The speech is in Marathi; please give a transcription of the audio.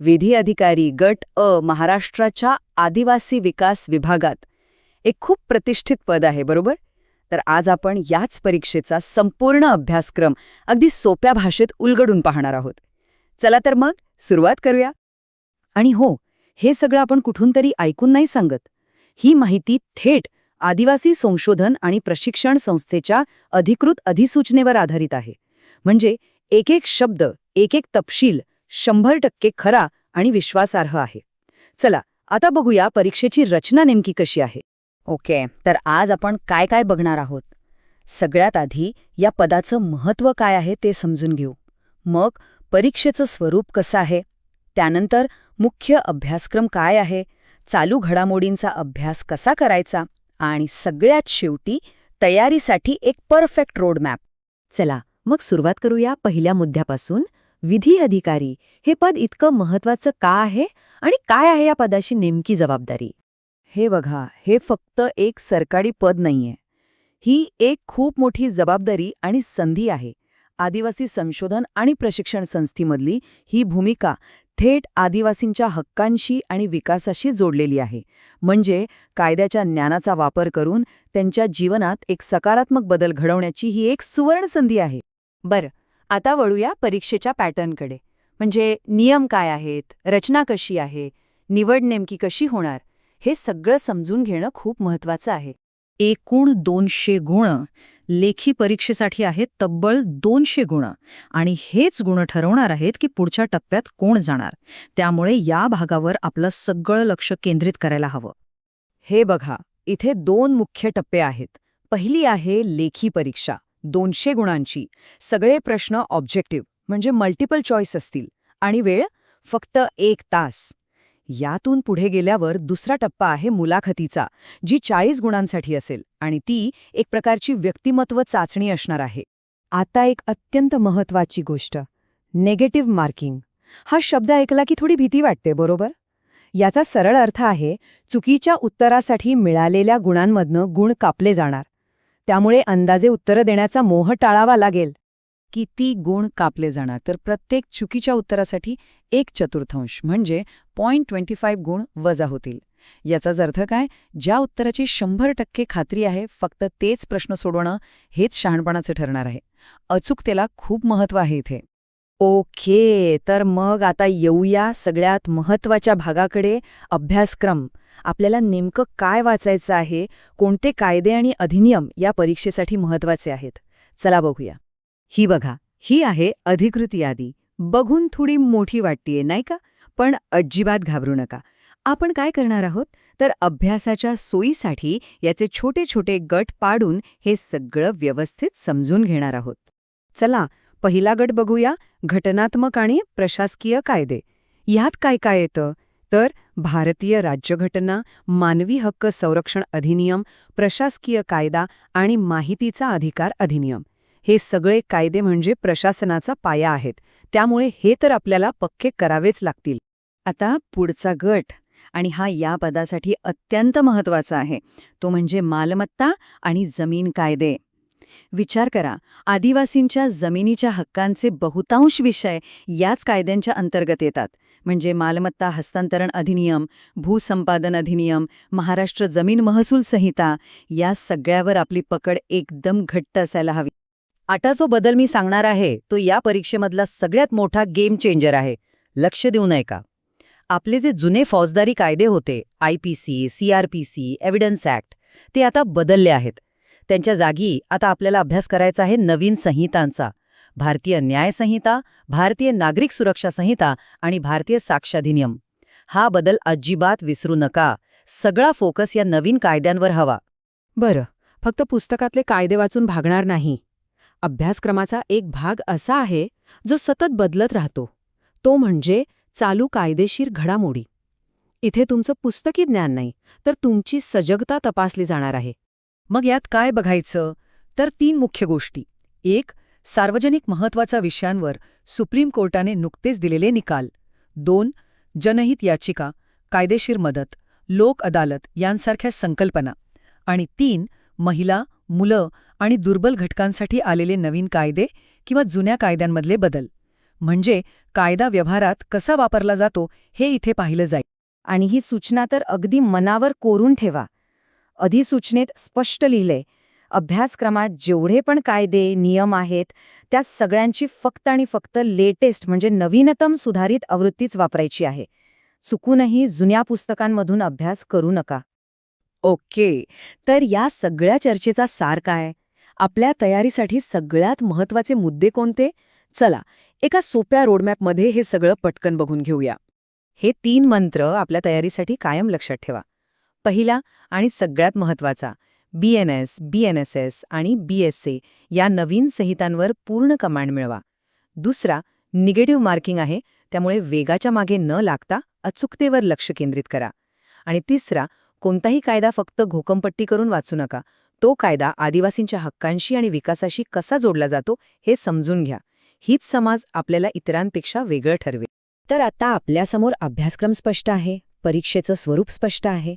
विधी अधिकारी गट अ महाराष्ट्राच्या आदिवासी विकास विभागात एक खूप प्रतिष्ठित पद आहे बरोबर? तर आज आपण याच परीक्षेचा संपूर्ण अभ्यासक्रम अगदी सोप्या भाषेत उलगडून पाहणार आहोत. चला तर मग सुरुवात करूया. आणि हो हे सगळं आपण कुठून तरी ऐकून नाही सांगत. ही माहिती थेट आदिवासी संशोधन आणि प्रशिक्षण संस्थेच्या अधिकृत अधिसूचनेवर आधारित आहे. म्हणजे एक एक शब्द एक एक तपशील शंभर टक्के खरा आणि विश्वासार्ह आहे. चला आता बघूया परीक्षेची रचना नेमकी कशी आहे. ओके तर आज आपण काय काय बघणार आहोत? सगळ्यात आधी या पदाचं महत्त्व काय आहे ते समजून घेऊ. मग परीक्षेचं स्वरूप कसं आहे? त्यानंतर मुख्य अभ्यासक्रम काय आहे? चालू घडामोडींचा अभ्यास कसा करायचा? आणि सगळ्यात शेवटी तयारीसाठी एक परफेक्ट रोडमॅप. चला मग सुरुवात करूया पहिल्या मुद्द्यापासून. विधी अधिकारी हे पद इतकं महत्वाचं का आहे आणि काय आहे या पदाशी नेमकी जबाबदारी? हे बघा हे फक्त एक सरकारी पद नाहीये. ही एक खूप मोठी जबाबदारी आणि संधी आहे. आदिवासी संशोधन आणि प्रशिक्षण संस्थेमधली ही भूमिका थेट आदिवासींच्या हक्कांशी आणि विकासाशी जोडलेली आहे. म्हणजे कायद्याच्या ज्ञानाचा वापर करून त्यांच्या जीवनात एक सकारात्मक बदल घडवण्याची ही एक सुवर्ण संधी आहे. बरं आता वळूया परीक्षेच्या पॅटर्नकडे. म्हणजे नियम काय आहेत? रचना कशी आहे? निवड नेमकी कशी होणार? हे सगळं समजून घेणं खूप महत्वाचं आहे. एकूण दोनशे गुण लेखी परीक्षेसाठी आहेत तब्बल दोनशे गुण. आणि हेच गुण ठरवणार आहेत की पुढच्या टप्प्यात कोण जाणार. त्यामुळे या भागावर आपलं सगळं लक्ष केंद्रित करायला हवं. हे बघा इथे दोन मुख्य टप्पे आहेत. पहिली आहे लेखी परीक्षा. दोनशे गुणांची. सगळे प्रश्न ऑब्जेक्टिव्ह म्हणजे मल्टिपल चॉईस असतील. आणि वेळ? फक्त एक तास. यातून पुढे गेल्यावर दुसरा टप्पा आहे मुलाखतीचा जी चाळीस गुणांसाठी असेल. आणि ती एक प्रकारची व्यक्तिमत्व चाचणी असणार आहे. आता एक अत्यंत महत्वाची गोष्ट. Negative marking. हा शब्द ऐकला की थोडी भीती वाटते बरोबर? याचा सरळ अर्थ आहे चुकीच्या उत्तरासाठी मिळालेल्या गुणांमधनं गुण कापले जाणार. त्यामुळे अंदाजे उत्तरं देण्याचा मोह टाळावा लागेल. किती गुण कापले जाणार तर प्रत्येक चुकीच्या उत्तरासाठी एक चतुर्थांश म्हणजे पॉईंट ट्वेंटी फाईव्ह गुण वजा होतील. याचाच अर्थ काय? ज्या उत्तराची शंभर टक्के खात्री आहे फक्त तेच प्रश्न सोडवणं हेच शहाणपणाचं ठरणार आहे. अचूकतेला खूप महत्त्व आहे इथे. ओके तर मग आता येऊया सगळ्यात महत्त्वाच्या भागाकडे. अभ्यासक्रम. आपल्याला नेमकं काय वाचायचं आहे? कोणते कायदे आणि अधिनियम या परीक्षेसाठी महत्त्वाचे आहेत? चला बघूया. ही बघा ही आहे अधिकृत यादी. बघून थोडी मोठी वाटतीये नाही का? पण अजिबात घाबरू नका. आपण काय करणार आहोत? तर अभ्यासाच्या सोयीसाठी याचे छोटे छोटे गट पाडून हे सगळं व्यवस्थित समजून घेणार आहोत. चला पहिला गट बघूया घटनात्मक आणि प्रशासकीय कायदे. ह्यात काय काय येतं? तर भारतीय राज्यघटना मानवी हक्क संरक्षण अधिनियम प्रशासकीय कायदा आणि माहितीचा अधिकार अधिनियम. हे सगळे कायदे म्हणजे प्रशासनाचा पाया आहेत. त्यामुळे हे तर आपल्याला पक्के करावेच लागतील. आता पुढचा गट आणि हा या पदासाठी अत्यंत महत्त्वाचा आहे. तो म्हणजे मालमत्ता आणि जमीन कायदे. विचार करा आदिवासींच्या जमिनीच्या हक्कांचे बहुतांश विषय याच कायद्यांच्या अंतर्गत येतात. म्हणजे मालमत्ता हस्तांतरण अधिनियम भूसंपादन अधिनियम महाराष्ट्र जमीन महसूल संहिता या सगळ्यावर आपली पकड एकदम घट्ट असायला हवी. आता जो बदल मी सांगणार आहे तो या परीक्षेमधला सगळ्यात मोठा गेम चेंजर आहे. लक्ष देऊ नये का? आपले जे जुने फौजदारी कायदे होते I P C CRPC evidence act ते आता बदलले आहेत. त्यांच्या जागी आता आपल्याला अभ्यास करायचा आहे नवीन संहितांचा. भारतीय न्याय संहिता भारतीय नागरिक सुरक्षा संहिता आणि भारतीय साक्षाधिनियम. हा बदल अजिबात विसरू नका. सगळा फोकस या नवीन कायद्यांवर हवा. बरं फक्त पुस्तकातले कायदे वाचून भागणार नाही. अभ्यासक्रमाचा एक भाग असा आहे जो सतत बदलत राहतो. तो म्हणजे चालू कायदेशीर घडामोडी. इथे तुमचं पुस्तकी ज्ञान नाही तर तुमची सजगता तपासली जाणार आहे. मग यात काय बघायचं? तर तीन मुख्य गोष्टी. एक सार्वजनिक महत्त्वाच्या विषयांवर सुप्रीम कोर्टाने नुकतेच दिलेले निकाल. दोन जनहित याचिका कायदेशीर मदत लोक अदालत यांसारख्या संकल्पना. आणि तीन महिला मुलं आणि दुर्बल घटकांसाठी आलेले नवीन कायदे किंवा जुन्या कायद्यांमधले बदल. म्हणजे कायदा व्यवहारात कसा वापरला जातो हे इथे पाहिलं जाईल. आणि ही सूचना तर अगदी मनावर कोरून ठेवा. अधिसूचनेत स्पष्ट लिहिलंय अभ्यासक्रमात जेवढे पण कायदे नियम आहेत त्या सगळ्यांची फक्त आणि फक्त लेटेस्ट म्हणजे नवीनतम सुधारित आवृत्तीच वापरायची आहे. चुकूनही जुन्या पुस्तकांमधून अभ्यास करू नका. ओके. तर या सगळ्या चर्चेचा सार काय? आपल्या तयारीसाठी सगळ्यात महत्त्वाचे मुद्दे कोणते? चला एका सोप्या रोडमॅपमध्ये हे सगळं पटकन बघून घेऊया. हे तीन मंत्र आपल्या तयारीसाठी कायम लक्षात ठेवा. पहिला आणि सगळ्यात महत्त्वाचा B N S B N S S आणि बी एस ए या नवीन संहितांवर पूर्ण कमांड मिळवा. दुसरा निगेटिव्ह मार्किंग आहे त्यामुळे वेगाच्या मागे न लागता अचूकतेवर लक्ष केंद्रित करा. आणि तिसरा कोणताही कायदा फक्त घोकंपट्टी करून वाचू नका. तो कायदा आदिवासींच्या हक्कांशी आणि विकासाशी कसा जोडला जातो हे समजून घ्या. हीच समाज आपल्याला इतरांपेक्षा वेगळं ठरवेल. तर आता आपल्यासमोर अभ्यासक्रम स्पष्ट आहे परीक्षेचं स्वरूप स्पष्ट आहे.